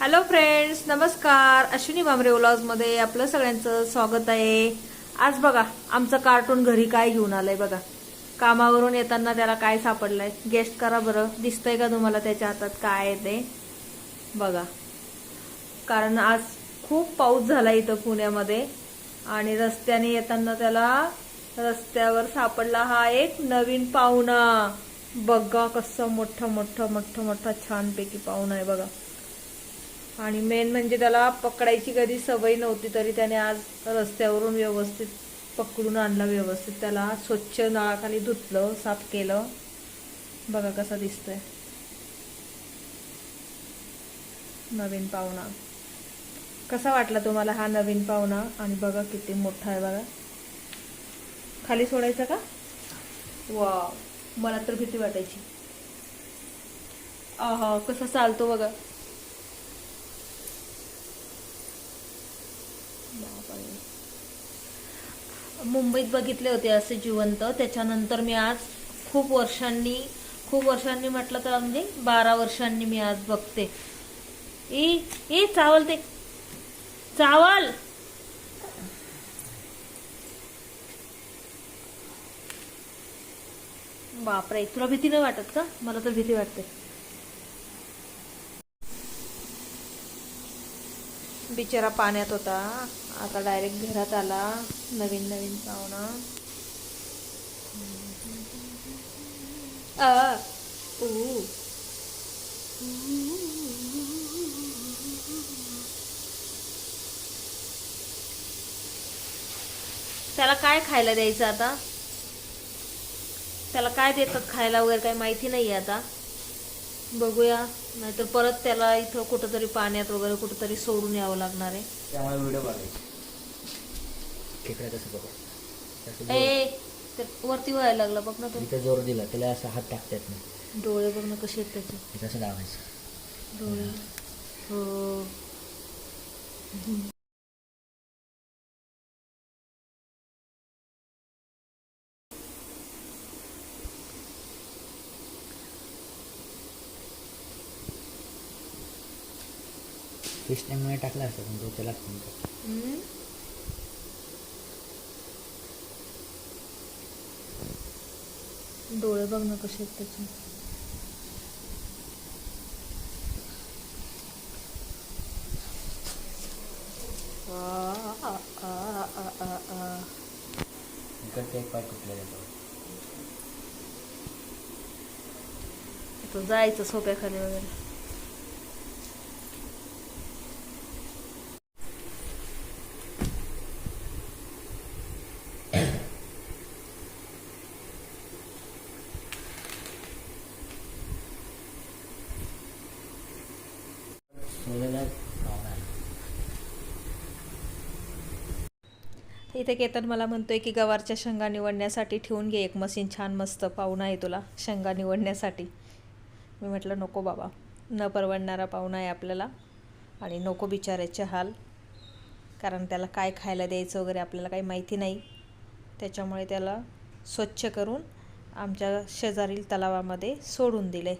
Hello friends नमस्कार. अश्विनी बांबरे मध्ये आपलं सगळ्यांचं स्वागत आहे. आज बघा आमचं कार्टून घरी काय घेऊन आलंय बघा. कामावरून येताना त्याला काय सापडलंय? गेस्ट करा बरं. दिसतंय का तुम्हाला त्याच्या हातात? काय आहे ते? बघा. कारण आज खूप पाऊस झाला इथं पुण्यामध्ये आणि रस्त्याने येताना त्याला रस्त्यावर सापडला हा एक नवीन पाहुणा. बघा कसं मोठं मोठं मोठं मोठा छानपैकी पाहुणा आहे बघा. आणि मेन म्हणजे त्याला पकडायची कधी सवय नव्हती तरी त्याने आज रस्त्यावरून व्यवस्थित पकडून आणला व्यवस्थित. त्याला स्वच्छ नळाखाली धुतलं साफ केलं. बघा कसा दिसतोय. नवीन पाहुणा. कसा वाटला तुम्हाला हा नवीन पाहुणा? आणि बघा किती मोठा आहे बघा. खाली सोडायचा का? वा मला तर भीती वाटायची. आहा कसा चालतो बघा. मुंबईत बघितले होते असे जिवंत. त्याच्यानंतर मी आज खूप वर्षांनी खूप वर्षांनी म्हटलं तर म्हणजे बारा वर्षांनी मी आज बघते. ए ए चावल ते चावल! बापरे तुला भीती नाही वाटत का? मला तर भीती वाटते. बिचारा पाण्यात होता. आता डायरेक्ट घरात आला. नवीन नवीन पाहुणा. त्याला काय खायला द्यायचं आता? त्याला काय देतात खायला वगैरे काही माहिती नाही आता. बघूया. नाहीतर परत त्याला इथं कुठंतरी पाण्यात वगैरे कुठंतरी सोडून यावं लागणार आहे. त्यामुळे व्हिडिओ बघायचे. खेकडा कसं बघा? ए वरती व्हायला लागला बघ ना जोर- तो. इथं जोर दिला त्याला असं हात टाकता येत नाही. डोळे बघ ना कसे आहेत त्याचे. हे कसं लावायचं डोळे. हो. फिश टँकमध्ये टाकला असतं पण तो त्याला लागतो हम्म. डोळे बघ ना कसे आहेत त्याचे. इकडचं एक पाय तुटला जातो आता जायचं सोप्याखाली वगैरे सोल्याला पाहुणा आहे. इथे केतन मला म्हणतोय की गवारच्या शेंगा निवडण्यासाठी ठेवून घे एक मशीन छान मस्त पाहुणा आहे तुला शेंगा निवडण्यासाठी. मी म्हटलं नको बाबा न परवडणारा पाहुणा आहे आपल्याला आणि नको बिचारायचे हाल कारण त्याला काय खायला द्यायचं वगैरे आपल्याला काही माहिती नाही. त्याच्यामुळे त्याला स्वच्छ करून आमच्या शेजारील तलावामध्ये सोडून दिले.